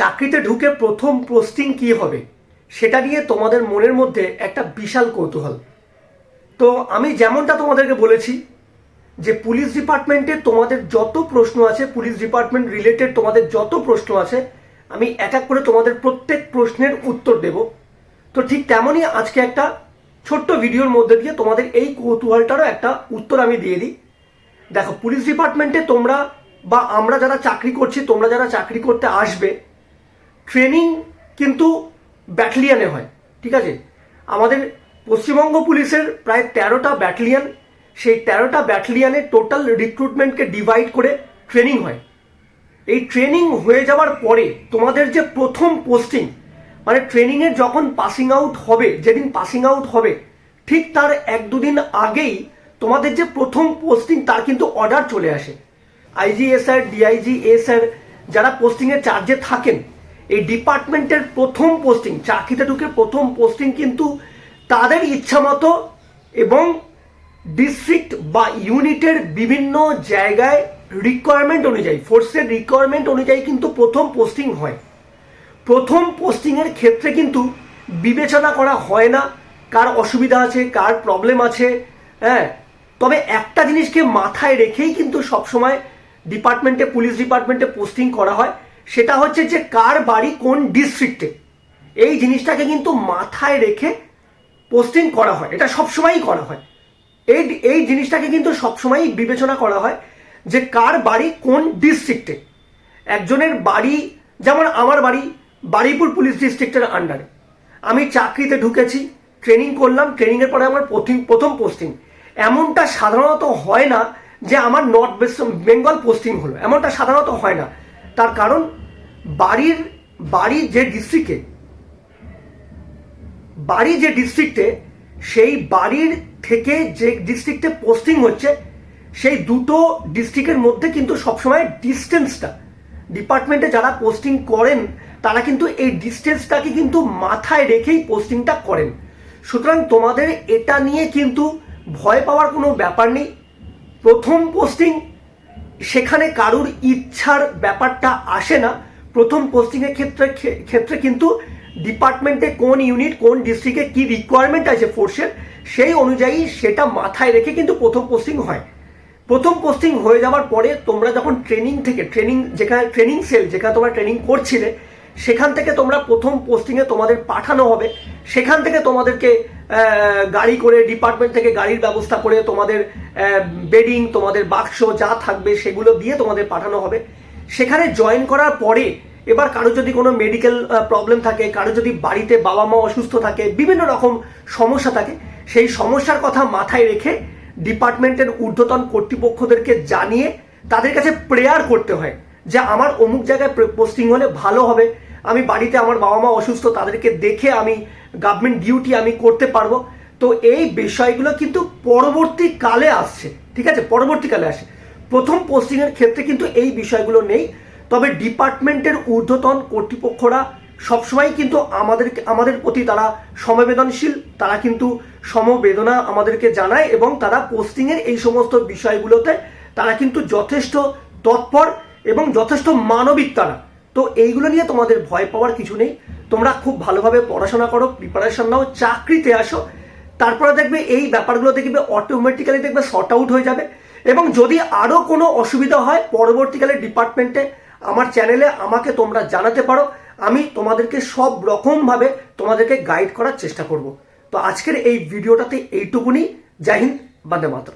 চাকরিতে ঢুকে প্রথম পোস্টিং কি হবে? সেটা নিয়ে তোমাদের মনের মধ্যে একটা বিশাল কৌতূহল। তো আমি যেমনটা তোমাদেরকে বলেছি যে পুলিশ ডিপার্টমেন্টে তোমাদের যত প্রশ্ন আছে, পুলিশ ডিপার্টমেন্ট রিলেটেড তোমাদের যত প্রশ্ন আছে, আমি এক এক করে তোমাদের প্রত্যেক প্রশ্নের উত্তর দেব। তো ঠিক তেমনই আজকে একটা ছোট্ট ভিডিওর মধ্যে দিয়ে তোমাদের এই কৌতূহলটারও একটা উত্তর আমি দিয়ে দিই। দেখো, পুলিশ ডিপার্টমেন্টে তোমরা বা আমরা যারা চাকরি করছি, তোমরা যারা চাকরি করতে আসবে ট্রেনিং কিন্তু ব্যাটালিয়ানে হয়, ঠিক আছে? আমাদের পশ্চিমবঙ্গ পুলিশের প্রায় তেরোটা ব্যাটালিয়ান সেই তেরোটা ব্যাটালিয়ানে টোটাল রিক্রুটমেন্টকে ডিভাইড করে ট্রেনিং হয়। এই ট্রেনিং হয়ে যাওয়ার পরে তোমাদের যে প্রথম পোস্টিং মানে ট্রেনিংয়ে যখন পাসিং আউট হবে, যেদিন পাসিং আউট হবে, ঠিক তার এক দুদিন আগেই তোমাদের যে প্রথম পোস্টিং তার কিন্তু অর্ডার চলে আসে। আইজি এসআর ডিআইজি এসআর যারা পোস্টিংয়ের চার্জে থাকেন এই ডিপার্টমেন্টের প্রথম পোস্টিং চাকরিতে ঢুকে প্রথম পোস্টিং কিন্তু তাদের ইচ্ছা মতো এবং ডিস্ট্রিক্ট বা ইউনিটের বিভিন্ন জায়গায় রিকোয়ারমেন্ট অনুযায়ী ফোর্সের রিকোয়ারমেন্ট অনুযায়ী কিন্তু প্রথম পোস্টিং হয়। প্রথম পোস্টিংয়ের ক্ষেত্রে কিন্তু বিবেচনা করা হয় না কার অসুবিধা আছে, কার প্রবলেম আছে হ্যাঁ? তবে একটা জিনিসকে মাথায় রেখেই কিন্তু সবসময় ডিপার্টমেন্টে পুলিশ ডিপার্টমেন্টে পোস্টিং করা হয়। সেটা হচ্ছে যে কার বাড়ি কোন ডিস্ট্রিক্টে এই জিনিসটাকে কিন্তু মাথায় রেখে পোস্টিং করা হয়। এটা সবসময়ই করা হয়। এই এই জিনিসটাকে কিন্তু সবসময়ই বিবেচনা করা হয় যে কার বাড়ি কোন ডিস্ট্রিক্টে একজনের বাড়ি, যেমন আমার বাড়ি বারুইপুর পুলিশ ডিস্ট্রিক্টের আন্ডারে আমি চাকরিতে ঢুকেছি ট্রেনিং করলাম ট্রেনিংয়ের পরে আমার প্রথম প্রথম পোস্টিং এমনটা সাধারণত হয় না যে আমার নর্থ বেঙ্গল পোস্টিং হলো। এমনটা সাধারণত হয় না। তার কারণ বাড়ির বাড়ি যে ডিস্ট্রিক্টে বাড়ি যে ডিস্ট্রিক্টে সেই বাড়ির থেকে যে ডিস্ট্রিক্টে পোস্টিং হচ্ছে, সেই দুটো ডিস্ট্রিক্টের মধ্যে কিন্তু সবসময় ডিস্টেন্সটা ডিপার্টমেন্টে যারা পোস্টিং করেন, তারা কিন্তু এই ডিস্টেন্সটাকে কিন্তু মাথায় রেখেই পোস্টিংটা করেন। সুতরাং তোমাদের এটা নিয়ে কিন্তু ভয় পাওয়ার কোনো ব্যাপার নেই। প্রথম পোস্টিং সেখানে কারুর ইচ্ছার ব্যাপারটা আসে না। প্রথম পোস্টিংয়ের ক্ষেত্রে ক্ষেত্রে কিন্তু ডিপার্টমেন্টে কোন ইউনিট কোন ডিস্ট্রিক্টে কি রিকোয়ারমেন্ট আছে ফোর্সের সেই অনুযায়ী সেটা মাথায় রেখে কিন্তু প্রথম পোস্টিং হয়। প্রথম পোস্টিং হয়ে যাওয়ার পরে তোমরা যখন ট্রেনিং থেকে ট্রেনিং যেখানে ট্রেনিং সেল যেখানে তোমরা ট্রেনিং করছিলে, সেখান থেকে তোমরা প্রথম পোস্টিংয়ে তোমাদের পাঠানো হবে। সেখান থেকে তোমাদেরকে গাড়ি করে ডিপার্টমেন্ট থেকে গাড়ির ব্যবস্থা করে তোমাদের বেডিং তোমাদের বাক্স যা থাকবে সেগুলো দিয়ে তোমাদের পাঠানো হবে। সেখানে জয়েন করার পরে এবার কারও যদি কোনো মেডিকেল প্রবলেম থাকে কারও যদি বাড়িতে বাবা মা অসুস্থ থাকে, বিভিন্ন রকম সমস্যা থাকে, সেই সমস্যার কথা মাথায় রেখে ডিপার্টমেন্টের ঊর্ধ্বতন কর্তৃপক্ষদেরকে জানিয়ে তাদের কাছে প্রেয়ার করতে হয় যে আমার অমুক জায়গায় পোস্টিং হলে ভালো হবে, আমি বাড়িতে আমার বাবা মা অসুস্থ, তাদেরকে দেখে আমি গভর্নমেন্ট ডিউটি আমি করতে পারব। তো এই বিষয়গুলো কিন্তু পরবর্তীকালে আসছে, ঠিক আছে? পরবর্তীকালে আসে। প্রথম পোস্টিংয়ের ক্ষেত্রে কিন্তু এই বিষয়গুলো নেই। তবে ডিপার্টমেন্টের ঊর্ধ্বতন কর্তৃপক্ষরা সবসময় কিন্তু আমাদের আমাদের প্রতি তারা সমবেদনশীল। তারা কিন্তু সমবেদনা আমাদেরকে জানায় এবং তারা পোস্টিংয়ের এই সমস্ত বিষয়গুলোতে তারা কিন্তু যথেষ্ট তৎপর এবং যথেষ্ট মানবিক তারা। তো এইগুলো নিয়ে তোমাদের ভয় পাওয়ার কিছু নেই। তোমরা খুব ভালোভাবে পড়াশোনা করো প্রিপারেশন নাও, চাকরিতে আসো। তারপরে দেখবে এই ব্যাপারগুলো দেখবে অটোমেটিক্যালি দেখবে শর্ট আউট হয়ে যাবে। এবং যদি আরও কোনো অসুবিধা হয়, পরবর্তীকালে ডিপার্টমেন্টে আমার চ্যানেলে আমাকে তোমরা জানাতে পারো। আমি তোমাদেরকে সব রকমভাবে তোমাদেরকে গাইড করার চেষ্টা করব। তো আজকের এই ভিডিওটাতে এইটুকুনি। জাহিন বাদে মাত্র